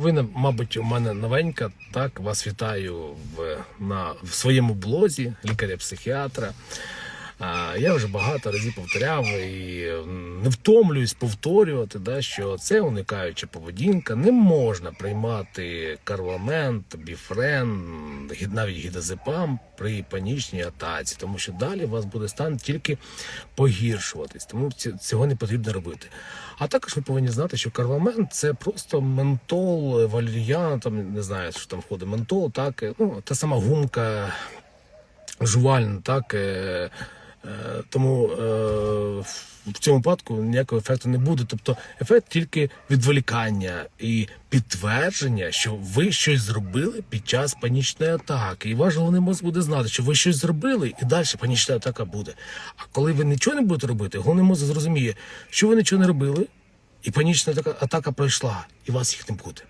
Ви, мабуть, у мене новенька. Так, вас вітаю в, на, в своєму блозі лікаря-психіатра. Я вже багато разів повторяв і не втомлююсь повторювати, да, що це уникаюча поведінка. Не можна приймати карламент, біфрен, навіть гідозепам при панічній атаці, тому що далі у вас буде стан тільки погіршуватись. Тому цього не потрібно робити. А також ви повинні знати, що карламент це просто ментол, валеріан, там не знаю, що там входить ментол, так, ну, та сама гумка жувальна, так. Тому е, в цьому випадку ніякого ефекту не буде. Тобто ефект тільки відволікання і підтвердження, що ви щось зробили під час панічної атаки. І ваш головний мозок буде знати, що ви щось зробили, і далі панічна атака буде. А коли ви нічого не будете робити, головний мозок зрозуміє, що ви нічого не робили, і панічна атака, атака пройшла, і вас їх не буде.